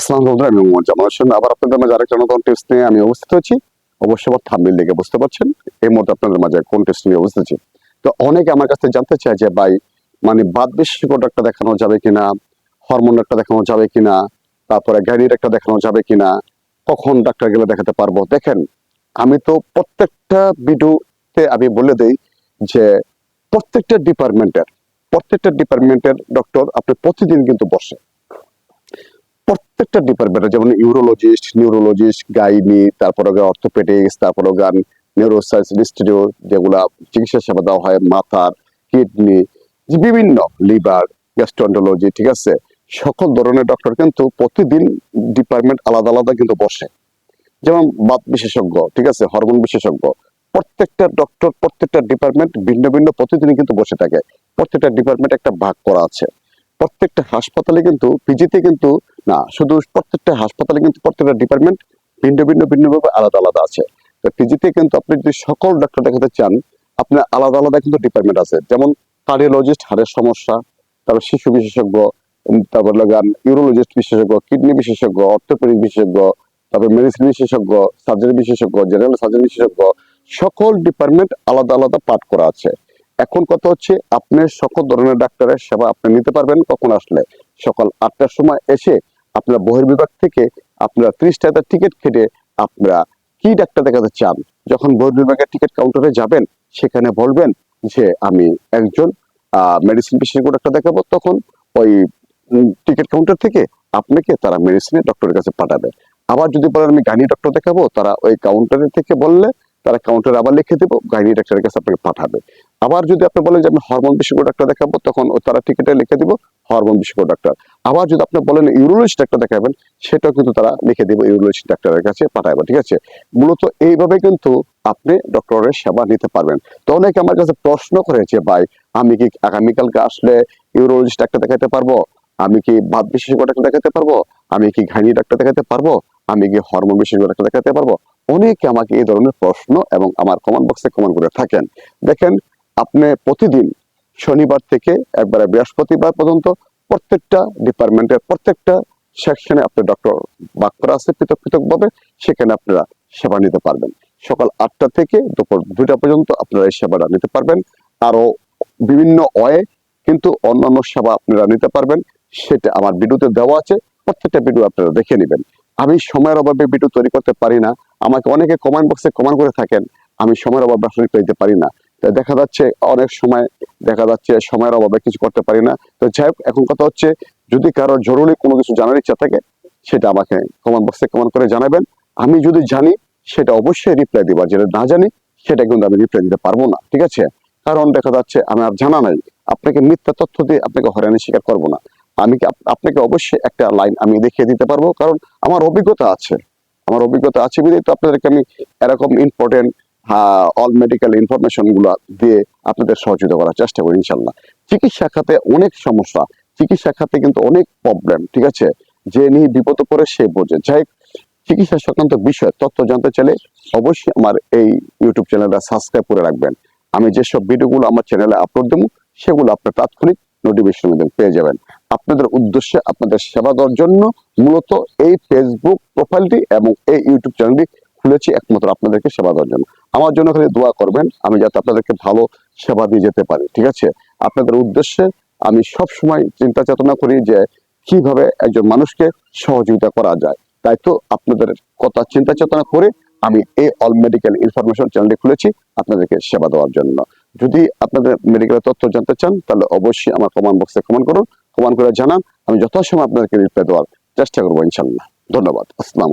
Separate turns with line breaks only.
আসসালাম বন্ধুরা আমি মোহাম্মদ জামাল হোসেন আবার আপনাদের মাঝে আরেকটা নতুন টেস্ট নিয়ে আমি উপস্থিত হচ্ছি অবশ্যই আমার থাম্বিল দেখে বুঝতে পারছেন, এই মুহূর্তে আপনাদের মাঝে কোন টেস্ট নিয়ে উপস্থিত হচ্ছি তো অনেকে আমার কাছে জানতে চায় যে, ভাই মানে বাদ বিশেষজ্ঞ ডাক্তার দেখানো যাবে কিনা হরমোন ডাক্তার দেখানো যাবে কিনা, তারপরে গাড়ির একটা দেখানো যাবে কিনা, কখন ডাক্তার গেলে দেখাতে পারব? দেখেন, আমি তো প্রত্যেকটা ভিডিওতে আমি বলে দিই যে, প্রত্যেকটা ডিপার্টমেন্টের প্রত্যেকটা ডিপার্টমেন্টের ডক্টর আপনি প্রতিদিন কিন্তু বসে প্রত্যেকটা ডিপার্টমেন্টে যেমন ইউরোলজিস্ট নিউরোলজিস্ট গাইনি, তারপরে অর্থোপেডিক্স তারপরে গান নিউরোসাইন্স ইনস্টিটিউট যেগুলা চিকিৎসা সেবা দেওয়া হয়, মাথার কিডনি বিভিন্ন লিভার গ্যাস্ট্রন্টোলজি ঠিক আছে? সকল ধরনের ডক্টর কিন্তু প্রতিদিন ডিপার্টমেন্ট আলাদা আলাদা কিন্তু বসে। যেমন বাত বিশেষজ্ঞ, ঠিক আছে? হরমোন বিশেষজ্ঞ। প্রত্যেকটা ডক্টর প্রত্যেকটা ডিপার্টমেন্ট ভিন্ন ভিন্ন প্রতিদিনই কিন্তু বসে থাকে। প্রত্যেকটা ডিপার্টমেন্ট একটা ভাগ করা আছে। প্রত্যেকটা হাসপাতালে কিন্তু পিজিতে কিন্তু, না, শুধু প্রত্যেকটা হাসপাতালে কিন্তু প্রত্যেকটা ডিপার্টমেন্ট ভিন্ন ভিন্ন, ভিন্নভাবে আলাদা আলাদা আছে। তো পিজিতে কিন্তু আপনি যদি সকল ডাক্তার দেখাতে চান, আপনার আলাদা আলাদা কিন্তু ডিপার্টমেন্ট আছে। যেমন কার্ডিওলজিস্ট হাড়ের সমস্যা, তারপর শিশু বিশেষজ্ঞ তারপর লাগান ইউরোলজিস্ট বিশেষজ্ঞ কিডনি বিশেষজ্ঞ অর্থোপেডিক বিশেষজ্ঞ, তারপর মেডিসিন বিশেষজ্ঞ সার্জারি বিশেষজ্ঞ জেনারেল সার্জারি বিশেষজ্ঞ, সকল ডিপার্টমেন্ট আলাদা আলাদা পাঠ করা আছে। এখন কথা হচ্ছে, আপনি সকল ধরনের ডাক্তারের সেবা আপনি নিতে পারবেন কখন আসলে। সকাল আটটার সময় এসে আপনার বহির্বিভাগ থেকে আপনারা ত্রিশ টাকার টিকিট কেটে আপনারা কি ডাক্তার দেখাতে চান? যখন বহির্বিভাগের টিকিট কাউন্টারে যাবেন, সেখানে বলবেন যে, আমি একজন মেডিসিন বিশেষজ্ঞ ডাক্তার দেখাবো। তখন ওই টিকিট কাউন্টার থেকে আপনাকে তারা মেডিসিনের ডক্টরের কাছে পাঠাবে। আবার যদি বলেন, আমি গাইনি ডক্টর দেখাবো, তারা ওই কাউন্টারের থেকে বললে, তারা কাউন্টারে আবার লিখে দেবো, গাইনি ডাক্তারের কাছে আপনাকে পাঠাবে। আবার যদি আপনি বলেন যে আমি হরমোন বিশেষজ্ঞ ডাক্তার দেখাবো, তখন তারা টিকিটে লিখে দিব, হরমোন বিশেষজ্ঞ ডাক্তার। আবার যদি আপনি বলেন ইউরোলজিস্ট ডাক্তার দেখাবেন, সেটাও কিন্তু তারা লিখে দিব, ইউরোলজিস্ট ডাক্তারের কাছে পাঠাবে ঠিক আছে? মূলত এইভাবে কিন্তু আপনি ডক্টরের সেবা নিতে পারবেন। তো অনেকে আমার কাছে প্রশ্ন করে যে, ভাই, আমি কি আগামীকালকে আসলে ইউরোলজিস্ট ডাক্তার দেখাতে পারব? আমি কি বাদ বিশেষজ্ঞ ডাক্তার দেখাতে পারব? আমি কি ঘানি ডাক্তার দেখাতে পারব? আমি কি হরমোন বিশেষজ্ঞ ডাক্তার দেখাতে পারব? অনেকে আমাকে এই ধরনের প্রশ্ন এবং আমার কমেন্ট বক্সে কমেন্ট করে থাকেন। দেখেন আপনি প্রতিদিন শনিবার থেকে একবারে বৃহস্পতিবার পর্যন্ত প্রত্যেকটা ডিপার্টমেন্টের প্রত্যেকটা সেকশনে আপনার ডক্টর বাক করা আছে পৃথক পৃথক ভাবে সেখানে আপনারা সেবা নিতে পারবেন। সকাল আটটা থেকে দুপুর দুইটা পর্যন্ত আপনারা এই সেবাটা নিতে পারবেন। আরও বিভিন্ন অয়ে কিন্তু অন্যান্য সেবা আপনারা নিতে পারবেন। সেটা আমার ভিডিওতে দেওয়া আছে, প্রত্যেকটা ভিডিও আপনারা দেখে নেবেন। আমি সময়ের অভাবে ভিডিও তৈরি করতে পারি না। আমাকে অনেকে কমেন্ট বক্সে কমেন্ট করে থাকেন, আমি সময়ের অভাবে আসলে দিতে পারি না। তো দেখা যাচ্ছে অনেক সময় দেখা যাচ্ছে সময়ের অভাবে কিছু করতে পারি না। তো যাই হোক, এখন কথা হচ্ছে যদি কারও জরুরি কোনো কিছু জানার ইচ্ছা থাকে, সেটা আমাকে কমেন্ট বক্সে কমেন্ট করে জানাবেন। আমি যদি জানি, সেটা অবশ্যই রিপ্লাই দিব। যেটা না জানি, সেটা কিন্তু আমি রিপ্লাই দিতে পারব না, ঠিক আছে? কারণ দেখা যাচ্ছে আমি আর জানা নাই। আপনাকে মিথ্যা তথ্য দিয়ে আপনাকে হয়রানি স্বীকার করব না। আমি আপনাকে অবশ্যই একটা লাইন আমি দেখিয়ে দিতে পারব। কারণ আমার অভিজ্ঞতা আছে। আমার অভিজ্ঞতা আছে বিধায় তো আপনাদেরকে আমি এরকম ইম্পর্টেন্ট অল মেডিকেল ইনফরমেশনগুলো দিয়ে আপনাদের সহযোগিতা করার চেষ্টা করি ইনশাল্লাহ চিকিৎসা খাতে অনেক সমস্যা। চিকিৎসা খাতে কিন্তু অনেক প্রবলেম ঠিক আছে? যে নিয়ে বিপদ পড়ে সে বোঝে যাই চিকিৎসা সংক্রান্ত বিষয়, তথ্য জানতে চাইলে অবশ্যই আমার এই ইউটিউব চ্যানেলটা সাবস্ক্রাইব করে রাখবেন। আমি যেসব ভিডিওগুলো আমার চ্যানেলে আপলোড দেবো, সেগুলো আপনার তাৎক্ষণিক নোটিফিকেশন পেয়ে যাবেন। আপনাদের উদ্দেশ্যে আপনাদের সেবা দেওয়ার জন্য মূলত এই ফেসবুক প্রোফাইলটি এবং এই ইউটিউব চ্যানেলটি খুলেছি একমাত্র আপনাদেরকে সেবা দেওয়ার জন্য। আমার জন্য খালি দোয়া করবেন, আমি যাতে আপনাদেরকে ভালো সেবা দিয়ে যেতে পারি, ঠিক আছে? আপনাদের উদ্দেশ্যে আমি সব সময় চিন্তা চেতনা করি যে কীভাবে একজন মানুষকে সহযোগিতা করা যায়। তাই তো আপনাদের কথা চিন্তা চেতনা করে আমি এই অল মেডিকেল ইনফরমেশন চ্যানেলটি খুলেছি আপনাদেরকে সেবা দেওয়ার জন্য। যদি আপনাদের মেডিকেলের তথ্য জানতে চান, তাহলে অবশ্যই আমার কমেন্ট বক্সে কমেন্ট করুন। কমেন্ট করে জানান, আমি যথাসময় আপনাদেরকে রিপ্লাই দেওয়ার চেষ্টা করব ইনশাল্লাহ ধন্যবাদ। আসসালাম